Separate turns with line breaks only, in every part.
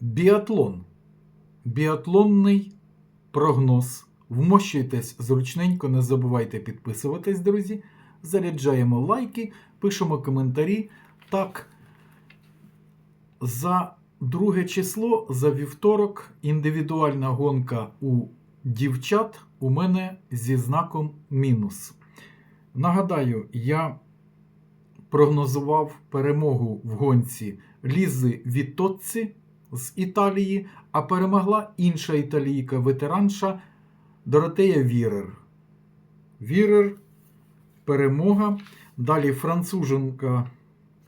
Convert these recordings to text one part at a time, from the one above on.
Біатлон. Біатлонний прогноз. Вмощуйтесь зручненько, не забувайте підписуватись, друзі. Заряджаємо лайки, пишемо коментарі. Так, за друге число, за вівторок, індивідуальна гонка у дівчат у мене зі знаком мінус. Нагадаю, я прогнозував перемогу в гонці Лізи Вітоцці з Італії, а перемогла інша італійка, ветеранша Доротея Вірер. Вірер, перемога. Далі француженка.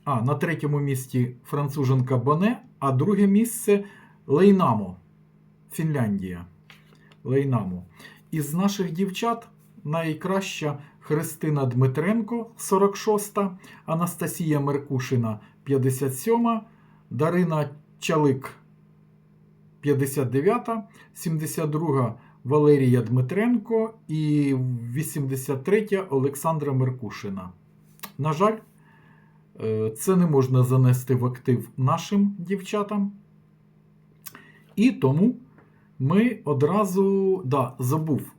А, на третьому місці француженка Боне, а друге місце Лейнамо, Фінляндія. Лейнамо. Із наших дівчат найкраща Христина Дмитренко, 46-та, Анастасія Меркушина, 57-та, Дарина Чалик, 59-та, 72-та Валерія Дмитренко і 83-та Олександра Меркушина. На жаль, е, це не можна занести в актив нашим дівчатам. І тому ми одразу да, забув.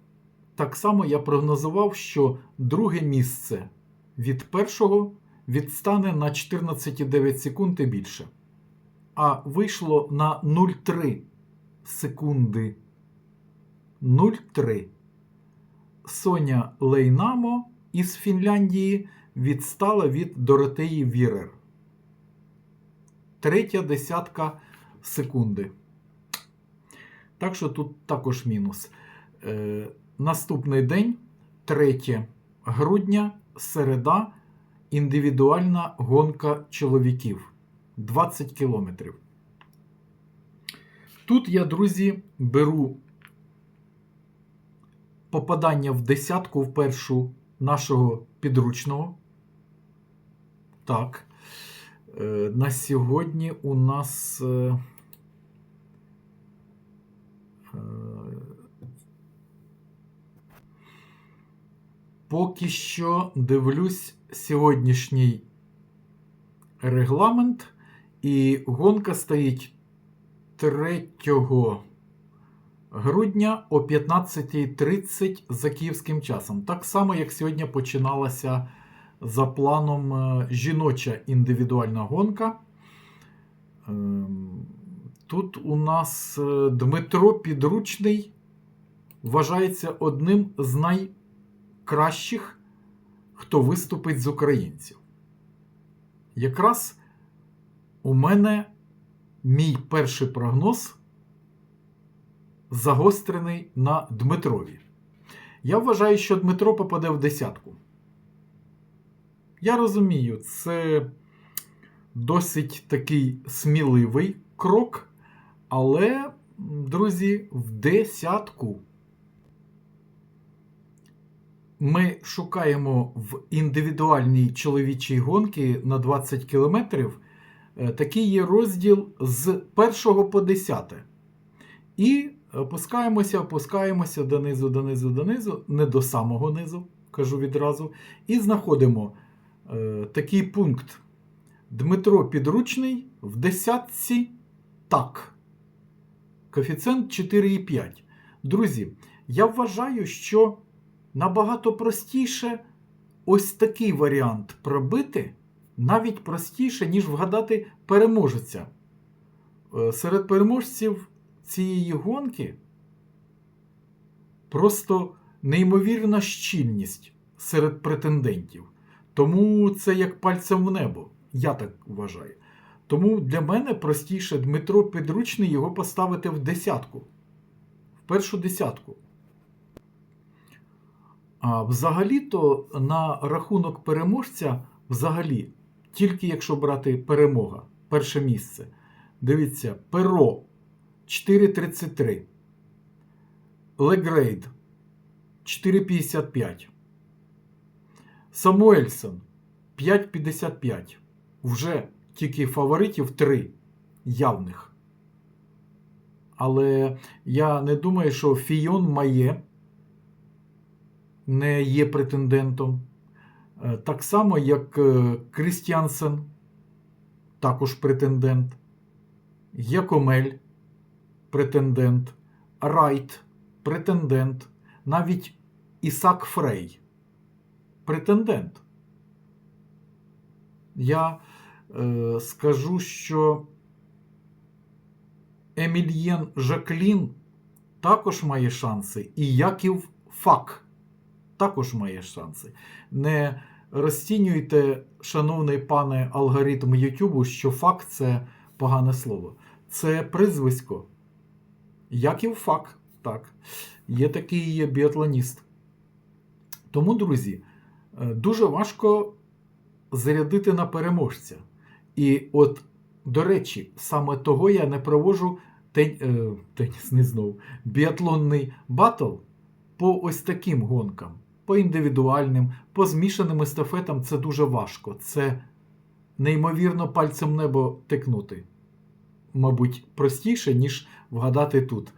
Так само я прогнозував, що друге місце від першого відстане на 14,9 секунд і більше. А вийшло на 0,3 секунди. 0,3. Соня Лейнамо із Фінляндії відстала від Доротеї Вірер. Третя десятка секунди. Так що тут також мінус. Е, наступний день, 3 грудня, середа, індивідуальна гонка чоловіків 20 кілометрів. Тут я, друзі, беру попадання в десятку в першу нашого підручного. Так. Е, на сьогодні у нас. Е, е, Поки що дивлюсь сьогоднішній регламент, і гонка стоїть 3 грудня о 15.30 за київським часом. Так само, як сьогодні починалася за планом е, жіноча індивідуальна гонка. Ем, Тут у нас е, Дмитро Підручний вважається одним з найкращих, хто виступить з українців. Якраз у мене мій перший прогноз загострений на Дмитрові. Я вважаю, що Дмитро попаде в десятку. Я розумію, це досить такий сміливий крок, але, друзі, в десятку ми шукаємо в індивідуальній чоловічій гонці на 20 кілометрів. Е, Такий є розділ з 1 по 10. І опускаємося, опускаємося донизу, донизу, донизу, не до самого низу, кажу відразу. І знаходимо е, такий пункт. Дмитро Підручний в десятці так. Коефіцієнт 4,5. Друзі, я вважаю, що набагато простіше ось такий варіант пробити, навіть простіше, ніж вгадати переможця. Е, Серед переможців цієї гонки просто неймовірна щільність серед претендентів. Тому це як пальцем в небо. Я так вважаю. Тому для мене простіше Дмитро Підручний його поставити в десятку. В першу десятку. А взагалі-то на рахунок переможця, взагалі, тільки якщо брати перемога, перше місце. Дивіться, перо 4,33. Легрейд 4,55. Самуельсон 5,55. Вже тільки фаворитів 3 явних. Але я не думаю, що Фійон Має не є претендентом. Е, Так само, як е, Крістіансен, також претендент. Якомель претендент, Райт претендент, навіть Ісак Фрей претендент. Я е, скажу, що Емільєн Жаклін також має шанси, і Яків Фак також має шанси. Не розцінюйте, шановний пане алгоритм Ютубу, що фак це погане слово. Це призвисько. Яків Фак, так. Є такий біатлоніст. Тому, друзі, е, дуже важко зарядити на переможця. І от, до речі, саме того я не проводжу тен... е, тенісний знову, біатлонний батл по ось таким гонкам, по індивідуальним, по змішаним естафетам це дуже важко. Це неймовірно пальцем небо тикнути. Мабуть, простіше, ніж вгадати тут.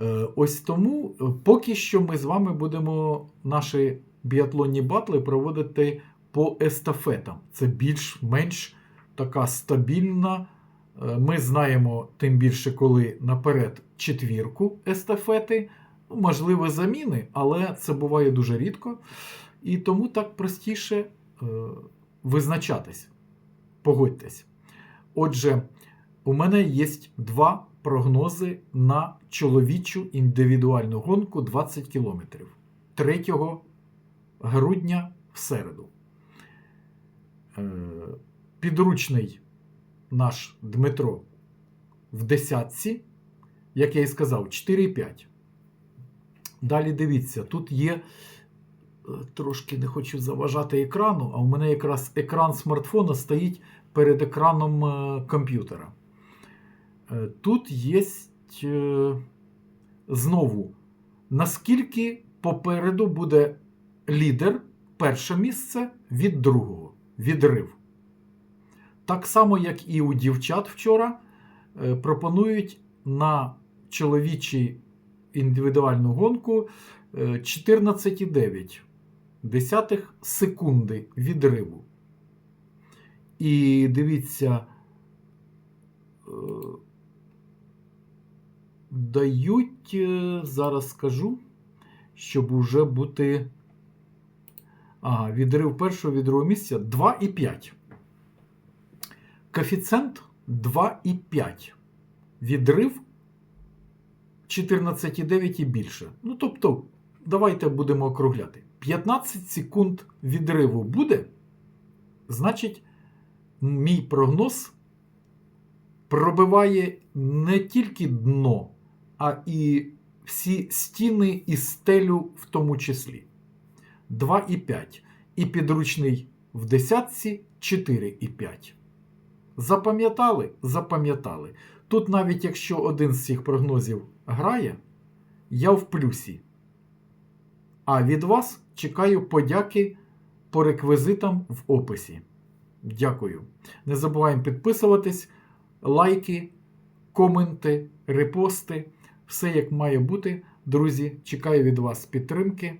Е, Ось тому е, поки що ми з вами будемо наші біатлонні батли проводити по естафетам. Це більш-менш така стабільна. Е, Ми знаємо тим більше, коли наперед четвірку естафети, Можливо, заміни, але це буває дуже рідко. І тому так простіше е, визначатись. Погодьтесь. Отже, у мене є два прогнози на чоловічу індивідуальну гонку 20 км 3 грудня в середу. Е, Підручний наш Дмитро в десятці, як я і сказав, 4,5. Далі дивіться, тут є. е, Трошки не хочу заважати екрану, а у мене якраз екран смартфона стоїть перед екраном е, комп'ютера. Е, Тут є знову, наскільки попереду буде лідер перше місце від другого відрив. Так само, як і у дівчат вчора, пропонують на чоловічий індивідуальну гонку е, 14,9 десятих секунди відриву. І дивіться, е, дають, е, зараз скажу, щоб уже бути. Ага, відрив першого від другого місця 2,5. Коефіцієнт 2,5. Відрив 14,9 і більше. Ну, тобто, давайте будемо округляти. 15 секунд відриву буде. Значить, мій прогноз пробиває не тільки дно, а і всі стіни і стелю в тому числі. 2,5. І підручний в десятці 4,5. Запам'ятали? Запам'ятали. Тут навіть якщо один з цих прогнозів грає, я в плюсі. А від вас чекаю подяки по реквізитам в описі. Дякую. Не забуваємо підписуватись, лайки, коменти, репости. Все як має бути. Друзі, чекаю від вас підтримки.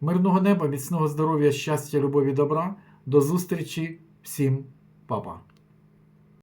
Мирного неба, міцного здоров'я, щастя, любові, добра. До зустрічі всім, папа!